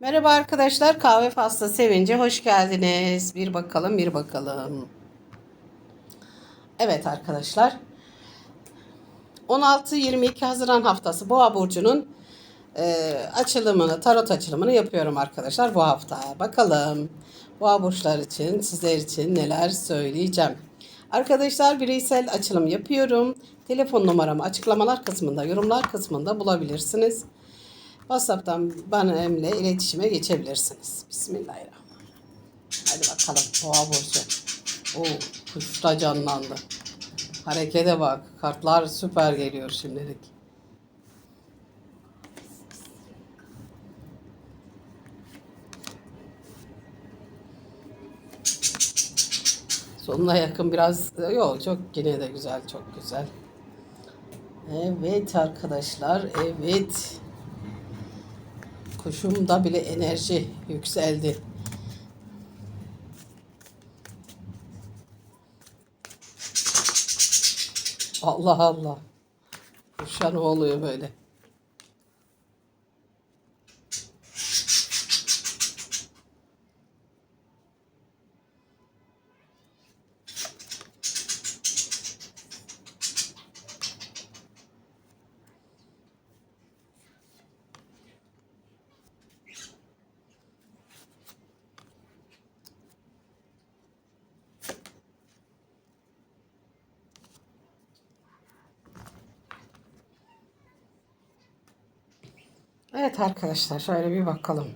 Merhaba arkadaşlar, kahve faslı sevince hoş geldiniz. Bir bakalım, bir bakalım. Evet arkadaşlar. 16-22 Haziran haftası Boğa burcunun e, açılımını, tarot açılımını yapıyorum arkadaşlar bu hafta. Bakalım Boğa burçlar için, sizler için neler söyleyeceğim. Arkadaşlar bireysel açılım yapıyorum. Telefon numaramı açıklamalar kısmında, yorumlar kısmında bulabilirsiniz. WhatsApp'tan benimle iletişime geçebilirsiniz. Bismillahirrahmanirrahim. Hadi bakalım boğa burcu. Oo, kuş da canlandı. Harekete bak. Kartlar süper geliyor şimdilik. Sonuna yakın biraz yok çok yine de güzel çok güzel. Evet arkadaşlar evet. Kuşumda bile enerji yükseldi. Allah Allah. Kuşa ne oluyor böyle? Evet arkadaşlar şöyle bir bakalım.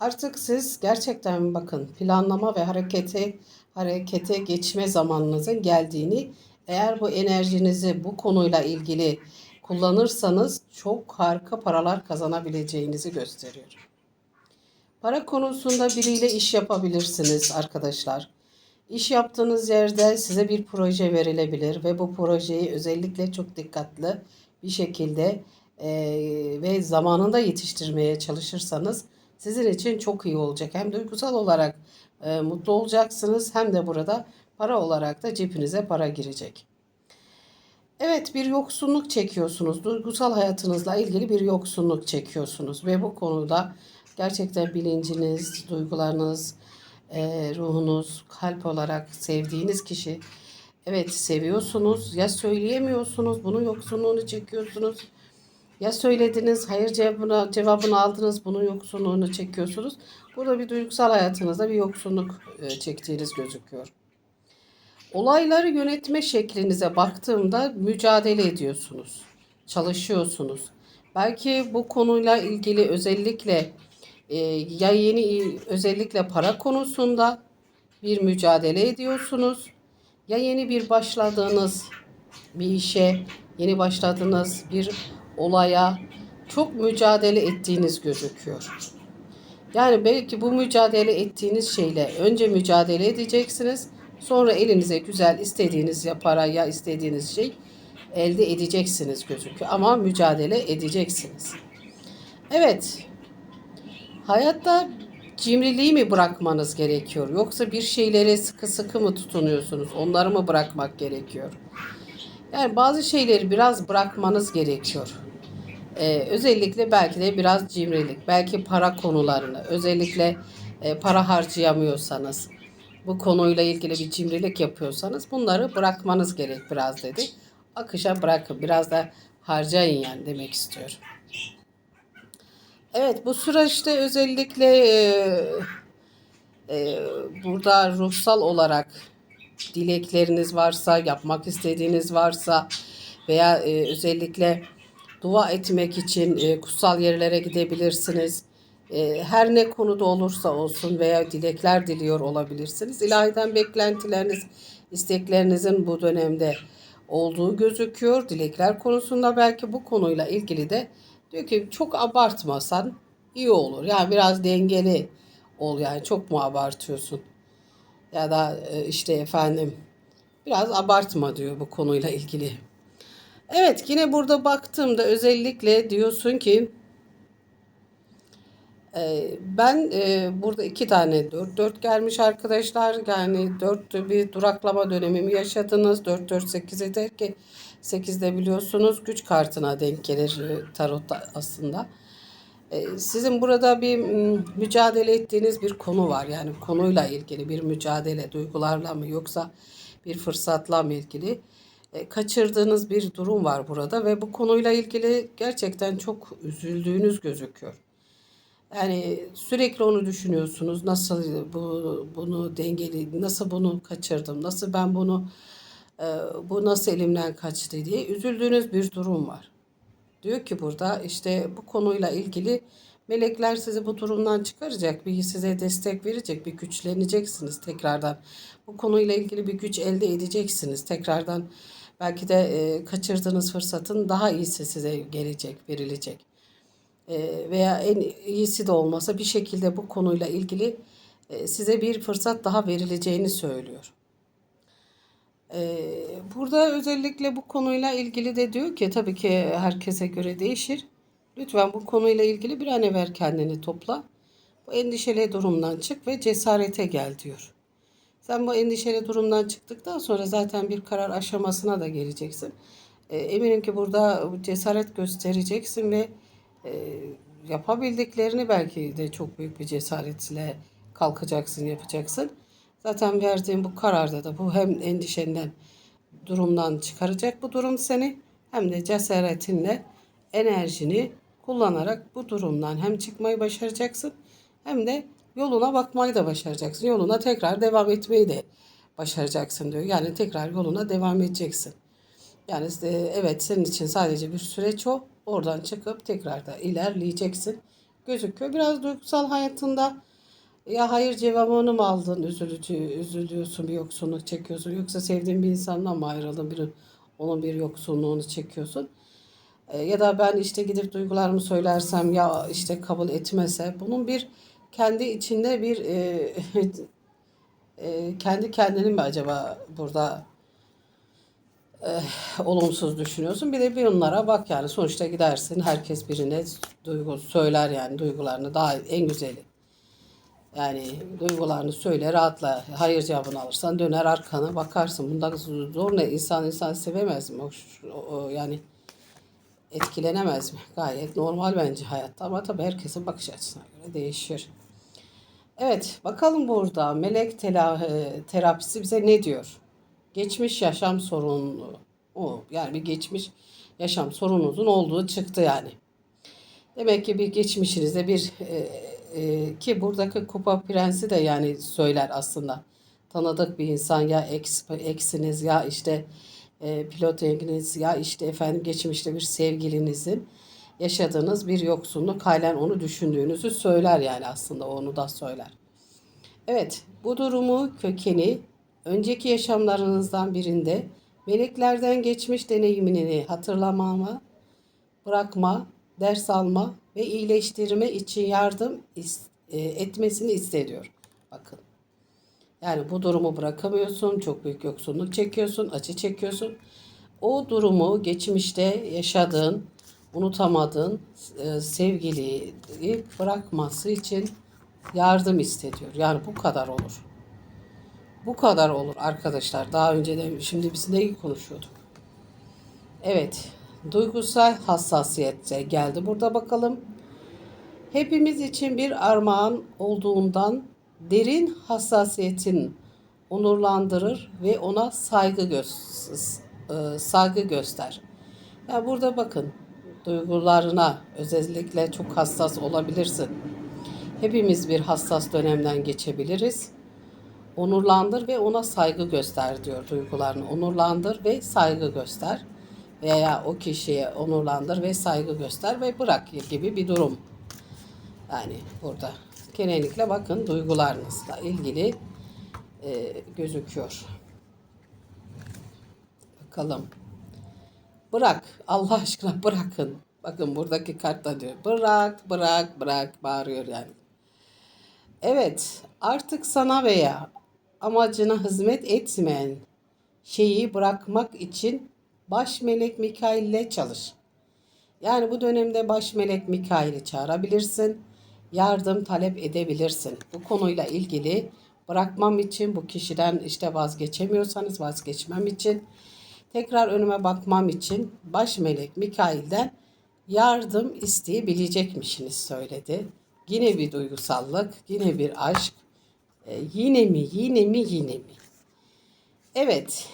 Artık siz gerçekten bakın planlama ve harekete harekete geçme zamanınızın geldiğini eğer bu enerjinizi bu konuyla ilgili kullanırsanız çok harika paralar kazanabileceğinizi gösteriyor. Para konusunda biriyle iş yapabilirsiniz arkadaşlar. İş yaptığınız yerde size bir proje verilebilir ve bu projeyi özellikle çok dikkatli bir şekilde e, ve zamanında yetiştirmeye çalışırsanız sizin için çok iyi olacak. Hem duygusal olarak e, mutlu olacaksınız hem de burada para olarak da cebinize para girecek. Evet bir yoksunluk çekiyorsunuz. Duygusal hayatınızla ilgili bir yoksunluk çekiyorsunuz ve bu konuda gerçekten bilinciniz, duygularınız, e, ruhunuz, kalp olarak sevdiğiniz kişi evet seviyorsunuz ya söyleyemiyorsunuz bunun yoksunluğunu çekiyorsunuz ya söylediniz hayır cevabını, cevabını aldınız bunun yoksunluğunu çekiyorsunuz. Burada bir duygusal hayatınızda bir yoksunluk e, çektiğiniz gözüküyor. Olayları yönetme şeklinize baktığımda mücadele ediyorsunuz. Çalışıyorsunuz. Belki bu konuyla ilgili özellikle e, ya yeni özellikle para konusunda bir mücadele ediyorsunuz. Ya yeni bir başladığınız bir işe, yeni başladığınız bir olaya çok mücadele ettiğiniz gözüküyor. Yani belki bu mücadele ettiğiniz şeyle önce mücadele edeceksiniz. Sonra elinize güzel istediğiniz ya para ya istediğiniz şey elde edeceksiniz gözüküyor. Ama mücadele edeceksiniz. Evet. Hayatta cimriliği mi bırakmanız gerekiyor? Yoksa bir şeylere sıkı sıkı mı tutunuyorsunuz? Onları mı bırakmak gerekiyor? Yani bazı şeyleri biraz bırakmanız gerekiyor. Ee, özellikle belki de biraz cimrilik, belki para konularını, özellikle e, para harcayamıyorsanız, bu konuyla ilgili bir cimrilik yapıyorsanız bunları bırakmanız gerek biraz dedi. Akışa bırakın, biraz da harcayın yani demek istiyorum. Evet bu süreçte özellikle e, e, burada ruhsal olarak dilekleriniz varsa, yapmak istediğiniz varsa veya e, özellikle dua etmek için e, kutsal yerlere gidebilirsiniz. E, her ne konuda olursa olsun veya dilekler diliyor olabilirsiniz. İlahiden beklentileriniz, isteklerinizin bu dönemde olduğu gözüküyor. Dilekler konusunda belki bu konuyla ilgili de diyor ki çok abartmasan iyi olur. Yani biraz dengeli ol yani çok mu abartıyorsun? Ya da e, işte efendim biraz abartma diyor bu konuyla ilgili. Evet yine burada baktığımda özellikle diyorsun ki e, ben e, burada iki tane dört, dört gelmiş arkadaşlar. Yani dört bir duraklama dönemimi yaşadınız. Dört dört sekize der ki 8'de biliyorsunuz güç kartına denk gelir e, tarotta aslında. E, Sizin burada bir mücadele ettiğiniz bir konu var. Yani konuyla ilgili bir mücadele, duygularla mı yoksa bir fırsatla mı ilgili e, kaçırdığınız bir durum var burada ve bu konuyla ilgili gerçekten çok üzüldüğünüz gözüküyor. Yani sürekli onu düşünüyorsunuz. Nasıl bu bunu dengeli, nasıl bunu kaçırdım, nasıl ben bunu bu nasıl elimden kaçtı diye üzüldüğünüz bir durum var. Diyor ki burada işte bu konuyla ilgili melekler sizi bu durumdan çıkaracak, bir size destek verecek, bir güçleneceksiniz tekrardan. Bu konuyla ilgili bir güç elde edeceksiniz tekrardan. Belki de e, kaçırdığınız fırsatın daha iyisi size gelecek, verilecek. E, veya en iyisi de olmasa bir şekilde bu konuyla ilgili e, size bir fırsat daha verileceğini söylüyor. Ee, burada özellikle bu konuyla ilgili de diyor ki tabii ki herkese göre değişir. Lütfen bu konuyla ilgili bir an evvel kendini topla. Bu endişeli durumdan çık ve cesarete gel diyor. Sen bu endişeli durumdan çıktıktan sonra zaten bir karar aşamasına da geleceksin. Ee, eminim ki burada cesaret göstereceksin ve e, yapabildiklerini belki de çok büyük bir cesaretle kalkacaksın, yapacaksın. Zaten verdiğin bu kararda da bu hem endişenden, durumdan çıkaracak bu durum seni hem de cesaretinle enerjini kullanarak bu durumdan hem çıkmayı başaracaksın hem de yoluna bakmayı da başaracaksın. Yoluna tekrar devam etmeyi de başaracaksın diyor. Yani tekrar yoluna devam edeceksin. Yani işte, evet senin için sadece bir süreç o. Oradan çıkıp tekrar da ilerleyeceksin. Gözüküyor. Biraz duygusal hayatında ya hayır cevabını mı aldın üzülücü, üzülüyorsun bir yoksunluk çekiyorsun yoksa sevdiğin bir insanla mı ayrıldın bir onun bir yoksunluğunu çekiyorsun. E, ya da ben işte gidip duygularımı söylersem ya işte kabul etmese bunun bir kendi içinde bir e, e, kendi kendini mi acaba burada e, olumsuz düşünüyorsun. Bir de bir onlara bak yani sonuçta gidersin herkes birine duygu söyler yani duygularını daha en güzeli. Yani duygularını söyle rahatla. Hayır cevabını alırsan döner arkana bakarsın. Bundan zor ne? İnsan insan sevemez mi? Yani etkilenemez mi? Gayet normal bence hayatta ama tabii herkesin bakış açısına göre değişir. Evet bakalım burada melek tela, e, terapisi bize ne diyor? Geçmiş yaşam sorunu o yani bir geçmiş yaşam sorununuzun olduğu çıktı yani. Demek ki bir geçmişinizde bir e, e, ki buradaki kupa prensi de yani söyler aslında. Tanıdık bir insan ya ex, eksiniz ya işte e, pilot yenginiz ya işte efendim geçmişte bir sevgilinizin yaşadığınız bir yoksunluk halen onu düşündüğünüzü söyler yani aslında onu da söyler. Evet bu durumu kökeni önceki yaşamlarınızdan birinde meleklerden geçmiş deneyimini hatırlamama, bırakma, ders alma ve iyileştirme için yardım e, etmesini istediyor. Bakın. Yani bu durumu bırakamıyorsun, çok büyük yoksunluk çekiyorsun, acı çekiyorsun. O durumu geçmişte yaşadığın, unutamadığın e, sevgiliyi bırakması için yardım istediyor. Yani bu kadar olur. Bu kadar olur arkadaşlar. Daha önce de şimdi biz neyi konuşuyorduk? Evet. Duygusal hassasiyette geldi. Burada bakalım. Hepimiz için bir armağan olduğundan derin hassasiyetin onurlandırır ve ona saygı gö- e, saygı göster. Yani burada bakın duygularına özellikle çok hassas olabilirsin. Hepimiz bir hassas dönemden geçebiliriz. Onurlandır ve ona saygı göster diyor duygularını. Onurlandır ve saygı göster veya o kişiye onurlandır ve saygı göster ve bırak gibi bir durum. Yani burada genellikle bakın duygularınızla ilgili e, gözüküyor. Bakalım. Bırak. Allah aşkına bırakın. Bakın buradaki kartta diyor. Bırak, bırak, bırak bağırıyor yani. Evet, artık sana veya amacına hizmet etmeyen şeyi bırakmak için baş melek Mikail ile çalış. Yani bu dönemde baş melek Mikail'i çağırabilirsin. Yardım talep edebilirsin. Bu konuyla ilgili bırakmam için bu kişiden işte vazgeçemiyorsanız vazgeçmem için tekrar önüme bakmam için baş melek Mikail'den yardım isteyebilecekmişsiniz söyledi. Yine bir duygusallık, yine bir aşk. E, yine mi, yine mi, yine mi? Evet.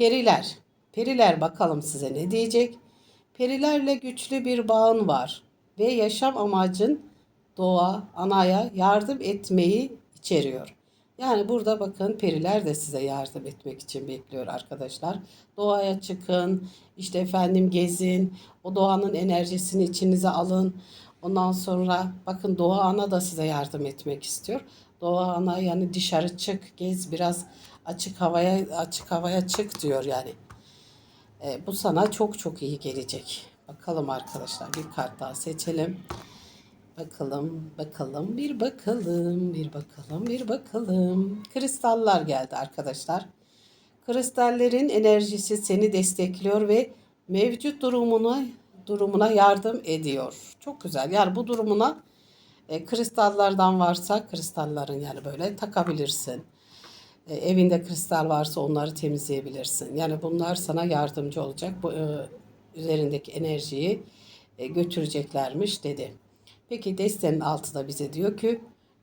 Periler. Periler bakalım size ne diyecek? Perilerle güçlü bir bağın var ve yaşam amacın doğa, anaya yardım etmeyi içeriyor. Yani burada bakın periler de size yardım etmek için bekliyor arkadaşlar. Doğaya çıkın, işte efendim gezin, o doğanın enerjisini içinize alın. Ondan sonra bakın doğa ana da size yardım etmek istiyor. Doğa ana yani dışarı çık, gez biraz açık havaya açık havaya çık diyor yani. E, bu sana çok çok iyi gelecek. Bakalım arkadaşlar bir kart daha seçelim. Bakalım, bakalım, bir bakalım, bir bakalım, bir bakalım. Kristallar geldi arkadaşlar. Kristallerin enerjisi seni destekliyor ve mevcut durumuna durumuna yardım ediyor. Çok güzel. Yani bu durumuna e, kristallardan varsa kristalların yani böyle takabilirsin. E, evinde kristal varsa onları temizleyebilirsin. Yani bunlar sana yardımcı olacak. Bu e, üzerindeki enerjiyi e, götüreceklermiş dedi. Peki destenin altında bize diyor ki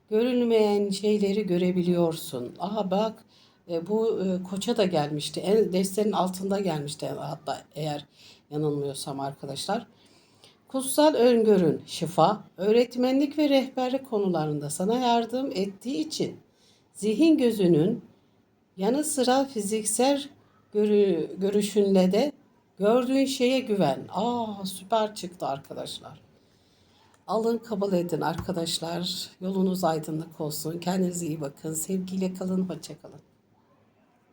görünmeyen şeyleri görebiliyorsun. Aha bak bu koça da gelmişti. En destenin altında gelmişti hatta eğer yanılmıyorsam arkadaşlar. Kutsal öngörün, şifa, öğretmenlik ve rehberlik konularında sana yardım ettiği için zihin gözünün yanı sıra fiziksel görü, görüşünle de gördüğün şeye güven. Aa süper çıktı arkadaşlar. Alın kabul edin arkadaşlar. Yolunuz aydınlık olsun. Kendinize iyi bakın. Sevgiyle kalın. Hoşça kalın.